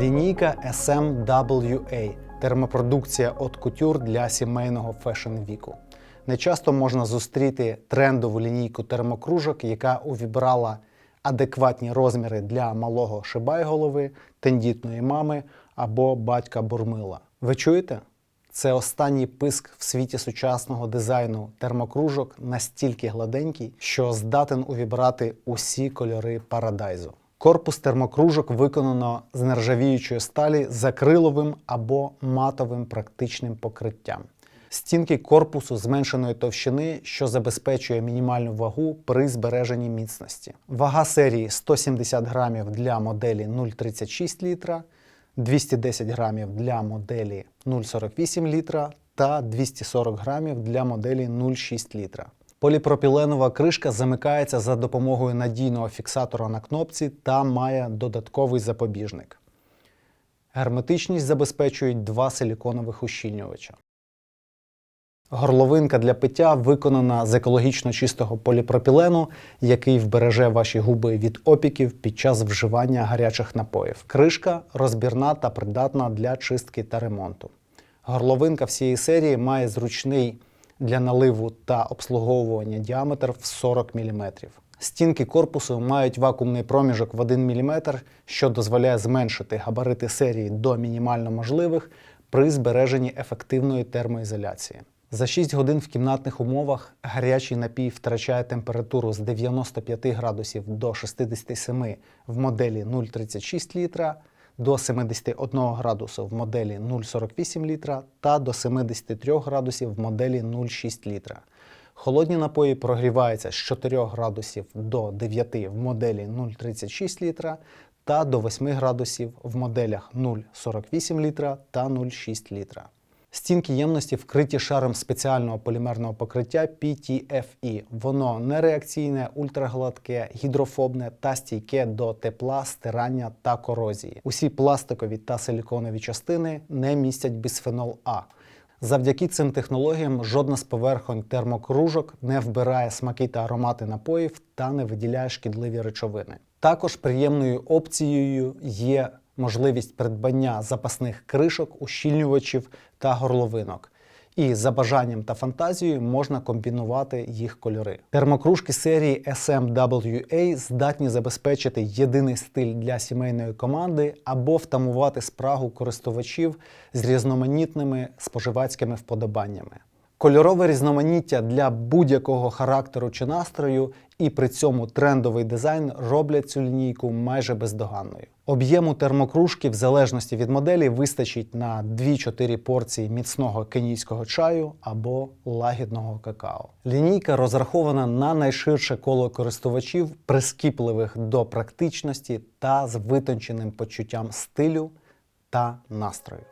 Лінійка SMWA термопродукція от кутюр для сімейного фешн-віку. Не часто можна зустріти трендову лінійку термокружок, яка увібрала адекватні розміри для малого шибайголови, тендітної мами або батька бурмила. Ви чуєте? Це останній писк в світі сучасного дизайну термокружок настільки гладенький, що здатен увібрати усі кольори парадайзу. Корпус термокружок виконано з нержавіючої сталі з акриловим або матовим практичним покриттям. Стінки корпусу зменшеної товщини, що забезпечує мінімальну вагу при збереженні міцності. Вага серії 170 грамів для моделі 0,36 літра, 210 грамів для моделі 0,48 літра та 240 грамів для моделі 0,6 літра. Поліпропіленова кришка замикається за допомогою надійного фіксатора на кнопці та має додатковий запобіжник. Герметичність забезпечують два силіконових ущільнювача. Горловинка для пиття виконана з екологічно чистого поліпропілену, який вбереже ваші губи від опіків під час вживання гарячих напоїв. Кришка розбірна та придатна для чистки та ремонту. Горловинка всієї серії має зручний для наливу та обслуговування діаметр в 40 мм. Стінки корпусу мають вакуумний проміжок в 1 мм, що дозволяє зменшити габарити серії до мінімально можливих при збереженні ефективної термоізоляції. За 6 годин в кімнатних умовах гарячий напій втрачає температуру з 95 градусів до 67 в моделі 0,36 літра, до 71 градусу в моделі 0,48 літра та до 73 градусів в моделі 0,6 літра. Холодні напої прогріваються з 4 градусів до 9 в моделі 0,36 літра та до 8 градусів в моделях 0,48 літра та 0,6 літра. Стінки ємності вкриті шаром спеціального полімерного покриття PTFE. Воно нереакційне, ультрагладке, гідрофобне та стійке до тепла, стирання та корозії. Усі пластикові та силіконові частини не містять бісфенол А. Завдяки цим технологіям жодна з поверхонь термокружок не вбирає смаки та аромати напоїв та не виділяє шкідливі речовини. Також приємною опцією є можливість придбання запасних кришок, ущільнювачів та горловинок. І за бажанням та фантазією можна комбінувати їх кольори. Термокружки серії SMWA здатні забезпечити єдиний стиль для сімейної команди або втамувати спрагу користувачів з різноманітними споживацькими вподобаннями. Кольорове різноманіття для будь-якого характеру чи настрою, і при цьому трендовий дизайн роблять цю лінійку майже бездоганною. Об'єму термокружки в залежності від моделі вистачить на 2-4 порції міцного кенійського чаю або лагідного какао. Лінійка розрахована на найширше коло користувачів, прискіпливих до практичності та з витонченим почуттям стилю та настрою.